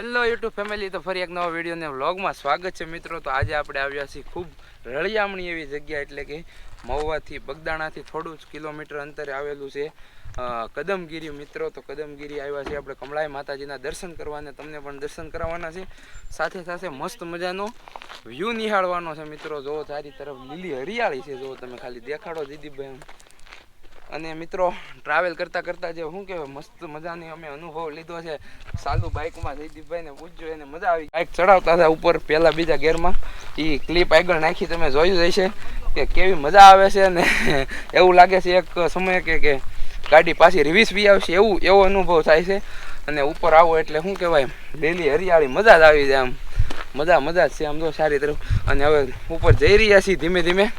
Hello YouTube family તો ફરી એક નવા વિડીયોને વ્લોગમાં સ્વાગત છે મિત્રો. તો આજે આપણે આવ્યા છીએ ખૂબ રળિયામણી એવી જગ્યા એટલે કે મહુવાથી, બગદાણાથી થોડું જ કિલોમીટર અંતરે આવેલું છે કદમગીરી મિત્રો. તો કદમગીરી આવ્યા છે આપણે કમળાઈ માતાજીના દર્શન કરવાને, તમને પણ દર્શન કરાવવાના છે. સાથે સાથે મસ્ત મજાનો વ્યૂ નિહાળવાનો છે મિત્રો. જો ચારી તરફ લીલી હરિયાળી છે. જો તમે ખાલી દેખાડો દીદીભાઈ. અને મિત્રો ટ્રાવેલ કરતા કરતા જે શું કહેવાય, મસ્ત મજાની અમે અનુભવ લીધો છે. સાલું બાઇકમાં જયદીપભાઈને પૂછજો એને મજા આવી. બાઇક ચડાવતા હતા ઉપર, પહેલા બીજા ગેરમાં. એ ક્લિપ આગળ નાખી તમે જોયું જ હશે કે કેવી મજા આવે છે ને એવું લાગે છે એક સમયે કે કે ગાડી પાછી રિવિસ બી આવશે એવું, એવો અનુભવ થાય છે. અને ઉપર આવો એટલે શું કહેવાય ડેલી હરિયાળી મજા જ આવી જાય આમ. મજા મજા જ છે આમ તો સારી તરફ. અને હવે ઉપર જઈ રહ્યા છીએ ધીમે ધીમે.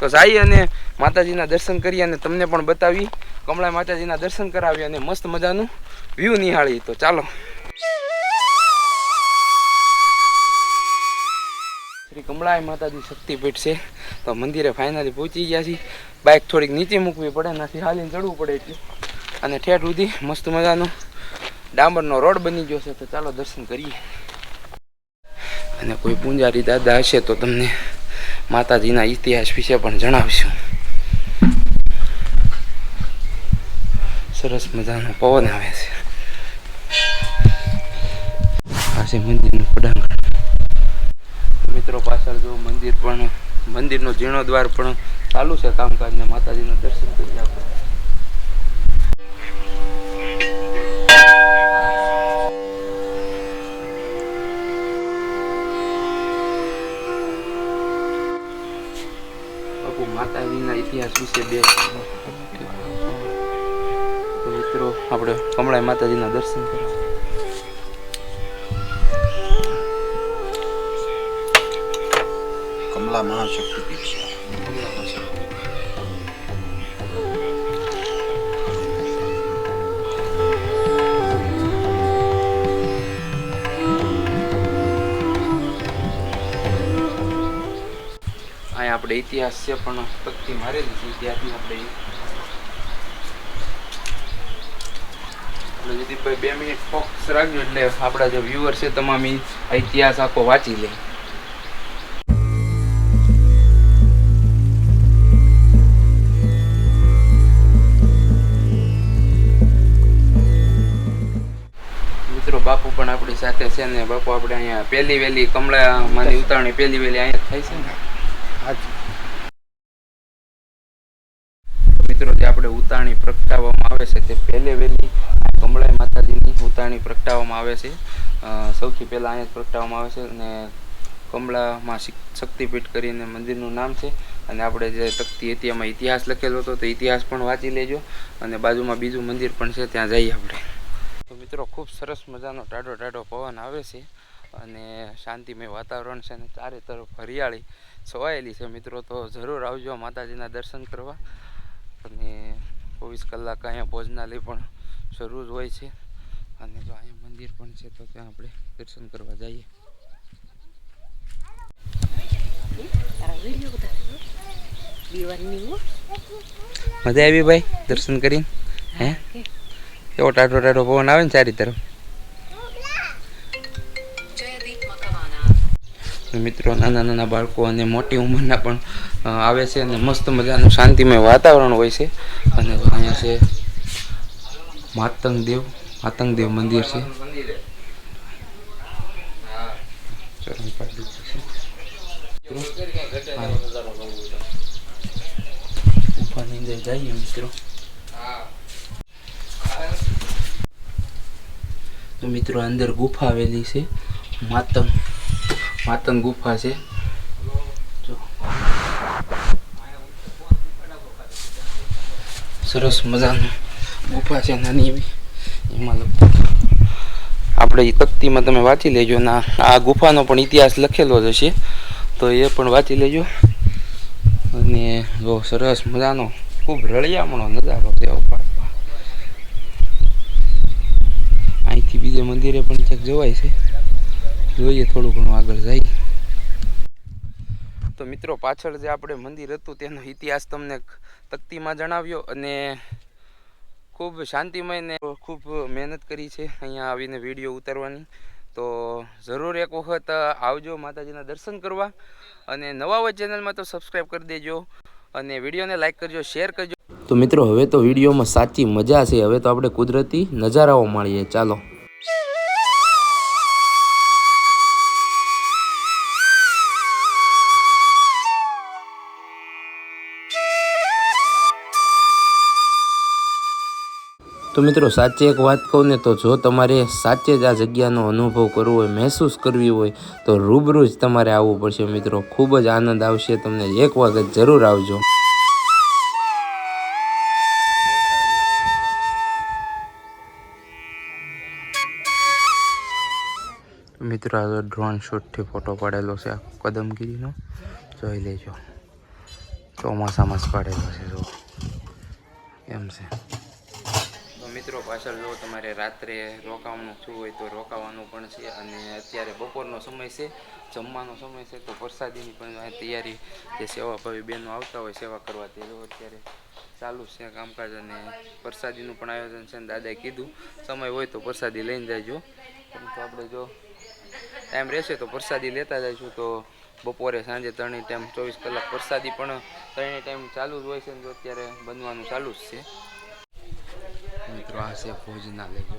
તો જઈએ અને માતાજીના દર્શન કરી અને તમને પણ બતાવી. કમળા માતાજીના દર્શન કરાવી અને મસ્ત મજાનું વ્યૂ નિહાળી. તો ચાલો. શ્રી કમળાય માતાજી શક્તિપીઠ છે. તો મંદિરે ફાઇનલી પહોંચી ગયા છીએ. બાઇક થોડીક નીચે મૂકવી પડે, નથી હાલીને ચડવું પડે એટલું. અને ઠેઠ સુધી મસ્ત મજાનો ડામરનો રોડ બની ગયો છે. તો ચાલો દર્શન કરીએ. અને કોઈ પૂંજારી દાદા હશે તો તમને માતાજીના ઇતિહાસ વિશે પણ જણાવીશું. સરસ મજાનો પવન આવે છે. આ મંદિરનું પડાંગણ. મિત્રો પાછળ જો મંદિર પણ, મંદિરનો જીર્ણોદ્વાર પણ ચાલુ છે. કામકાજ ને માતાજીનું દર્શન કરી આપણે માતાજીના બે. મિત્રો આપણે કમળાઈ માતાજીના દર્શન કરવા. કમલા મહાશક્તિપીઠ આપણે ઇતિહાસ છે પણ પત્તી મારેલી છે ત્યાંથી આપણે જયદીપભાઈ બે મિનિટ ફોકસ રાખજો એટલે આપણા જે વ્યુઅર છે, તમામ ઇતિહાસ આખો વાંચી લે. મિત્રો, બાપુ પણ આપણી સાથે છે ને, બાપુ આપણે અહીંયા પહેલી વહેલી કમળા માની ઉતારણી પહેલી વહેલી અહીંયા થાય છે ને મિત્રો જે આપણે ઉતારણી પ્રગટાવવામાં આવે છે તે પહેલે વહેલી કમળાઈ માતાજીની ઉતારણી પ્રગટાવવામાં આવે છે. સૌથી પહેલાં અહીંયા જ પ્રગટાવવામાં આવે છે અને કમળામાં શિક- શક્તિપીઠ કરીને મંદિરનું નામ છે. અને આપણે જે તકતી હતી એમાં ઇતિહાસ લખેલો હતો તો ઇતિહાસ પણ વાંચી લેજો. અને બાજુમાં બીજું મંદિર પણ છે, ત્યાં જઈએ આપણે. તો મિત્રો, ખૂબ સરસ મજાનો ટાઢો ટાઢો પવન આવે છે. અને શાંતિમય વાતાવરણ છે અને ચારે તરફ હરિયાળી છવાયેલી છે મિત્રો. તો જરૂર આવજો માતાજીના દર્શન કરવા. અને ચોવીસ કલાક અહીંયા ભોજનાલય પણ શરૂ જ હોય છે. અને જો અહીંયા મંદિર પણ છે તો ત્યાં આપણે દર્શન કરવા જઈએ. મજા આવી ભાઈ દર્શન કરીને હે? એવો ટાઢો ટાઢો પવન આવે ને ચારી તરફ? મિત્રો, નાના નાના બાળકો અને મોટી ઉંમરના પણ આવે છે અને મસ્ત મજાનું શાંતિમય વાતાવરણ હોય છે અને અહીંયા છે માતંગ દેવ માતંગ દેવ મંદિર છે. ગુફાની અંદર જઈએ મિત્રો મિત્રો, અંદર ગુફા આવેલી છે, માતંગ માતંગ ગુફા છે સરસ મજાનું ગુફા છે નાની એવી એમાં આપણે તકતીમાં તમે વાંચી લેજો. ના, આ ગુફાનો પણ ઇતિહાસ લખેલો જ હશે. તો એ પણ વાંચી લેજો. અને જો સરસ મજાનો, ખૂબ રળિયામણો નજારો છે અહીંથી બીજે મંદિરે પણ ક્યાંક જવાય છે. જોઈએ થોડું ઘણું આગળ જઈએ. તો મિત્રો પાછળ જે આપણે મંદિર હતું તેનો ઇતિહાસ તમને તકતીમાં જણાવ્યો અને ખૂબ શાંતિમય ને ખૂબ મહેનત કરી છે અહીંયા આવીને વીડિયો ઉતારવાની. તો જરૂર એક વખત આવજો માતાજીના દર્શન કરવા અને નવા હોય ચેનલમાં તો સબસ્ક્રાઈબ કરી દેજો અને વિડીયોને લાઈક કરજો શેર કરજો. તો મિત્રો હવે તો વિડીયોમાં સાચી મજા છે. હવે તો આપણે કુદરતી નજારાઓ માણીએ. ચાલો. તો મિત્રો, સાચે એક વાત કહું ને તો જો તમારે સાચે જ આ જગ્યાનો અનુભવ કરવો હોય, મહેસૂસ કરવી હોય, તો રૂબરૂ જ તમારે આવવું પડશે મિત્રો. ખૂબ જ આનંદ આવશે. તમને એક વખત જરૂર આવજો. મિત્રો, આ ડ્રોન શૂટથી ફોટો પાડેલો છે, આ કદમગીરીનો. જોઈ લેજો. ચોમાસામાં જ પાડેલો છે જો એમ છે? મિત્રો પાછળ જો તમારે રાત્રે રોકાવાનું થયું હોય તો રોકાવાનું પણ છે અને અત્યારે બપોરનો સમય છે, જમવાનો સમય છે, તો પ્રસાદીની પણ તૈયારી જે સેવાભાવી બહેનો આવતા હોય સેવા કરવા તે જો અત્યારે ચાલુ છે કામકાજ અને પ્રસાદીનું પણ આયોજન છે અને દાદાએ કીધું, સમય હોય તો પ્રસાદી લઈને જાયજો પરંતુ આપણે જો ટાઈમ રહેશે તો પ્રસાદી લેતા જઈશું તો બપોરે સાંજે ત્રણેય ટાઈમ ચોવીસ કલાક પ્રસાદી પણ ત્રણેય ટાઈમ ચાલુ જ હોય છે ને જો અત્યારે બનવાનું ચાલુ જ છે. મિત્રો આ છે ભોજનાલય જો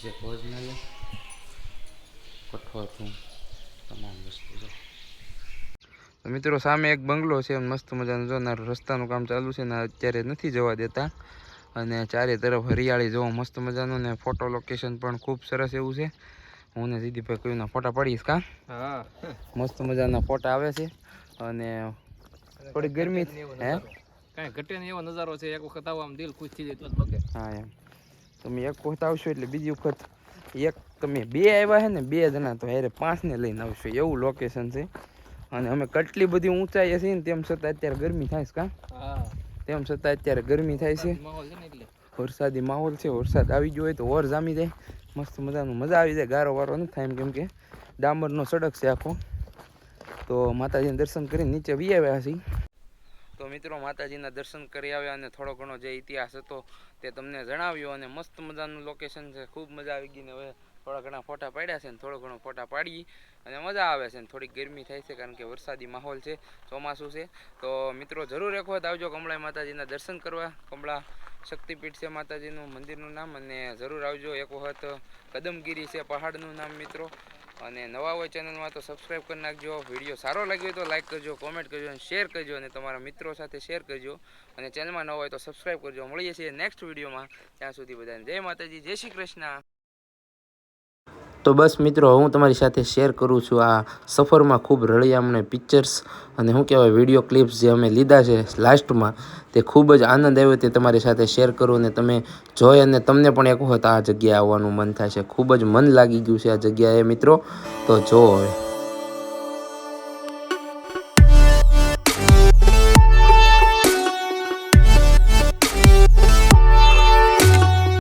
છે ભોજનાલય કઠોળનું તમામ વસ્તુ જો મિત્રો સામે એક બંગલો છે. મસ્ત મજાનો. જો રસ્તાનું કામ ચાલુ છે ને અત્યારે નથી જવા દેતા. અને ચારે તરફ હરિયાળી જોવો મસ્ત મજાનું. ને ફોટો લોકેશન પણ ખૂબ સરસ એવું છે. હું ને દીદીભાઈ કોઈના ફોટા પાડીશ કા? હા. મસ્ત મજાના ફોટા આવે છે. અને થોડી ગરમી હે? કાંઈ ઘટે ને એવો નજારો છે. એક વખત આવો આમ દિલ ખુશ થઈ જાય તો બગે હા એમ. તમે એક વખત આવશો એટલે બીજી વખત એક તમે બે આવ્યા છે ને બે જણા તો હારે પાંચને લઈને આવશો. એવું લોકેશન છે. અને અમે કેટલી બધી ઊંચાઈએ છીએ ને તેમ છતાં અત્યારે ગરમી થાય છે કા? તેમ છતાં અત્યારે ગરમી થાય છે. માહોલ છે ને એટલે. વરસાદી માહોલ છે. વરસાદ આવી ગયો હોય તો ઓર જામી જાય. મસ્ત મજાનું મજા આવી જાય. ગારો વારો નથી થાય એમ કેમ કે ડામરનો સડક છે આખો. તો માતાજીને દર્શન કરીને નીચે વી આવ્યા છીએ. તો મિત્રો માતાજીના દર્શન કરી આવ્યા અને થોડો ઘણો જે ઇતિહાસ હતો તે તમને જણાવ્યો અને મસ્ત મજાનું લોકેશન છે. ખૂબ મજા આવી ગઈ હવે થોડા ઘણા ફોટા પાડ્યા છે ને થોડો ઘણો ફોટા પાડી અને મજા આવે છે ને થોડીક ગરમી થાય છે કારણ કે વરસાદી માહોલ છે, ચોમાસું છે. તો મિત્રો જરૂર એક વખત આવજો કમળાઈ માતાજીના દર્શન કરવા. કમળા શક્તિપીઠ છે માતાજીનું મંદિરનું નામ અને જરૂર આવજો એક વખત કદમગીરી છે પહાડનું નામ મિત્રો. અને નવા હોય ચેનલમાં તો સબસ્ક્રાઈબ કરી નાખજો. વીડિયો સારો લાગ્યો તો લાઈક કરજો કોમેન્ટ કરજો અને શેર કરજો અને તમારા મિત્રો સાથે શેર કરજો. અને ચેનલમાં ન હોય તો સબસ્ક્રાઈબ કરજો. મળીએ છીએ નેક્સ્ટ વિડીયોમાં. ત્યાં સુધી બધાને જય માતાજી, જય શ્રી કૃષ્ણ. તો બસ મિત્રો, હું તમારી સાથે શેર કરું છું આ સફરમાં ખૂબ રળિયામણે પિક્ચર્સ અને શું કહેવાય વીડિયો ક્લિપ્સ જે અમે લીધા છે લાસ્ટમાં તે ખૂબ જ આનંદ આવ્યો તે તમારી સાથે શેર કરું અને તમે જોઈ અને તમને પણ એક વખત આ જગ્યાએ આવવાનું મન થાય છે. ખૂબ જ મન લાગી ગયું છે આ જગ્યાએ મિત્રો. તો જો હવે.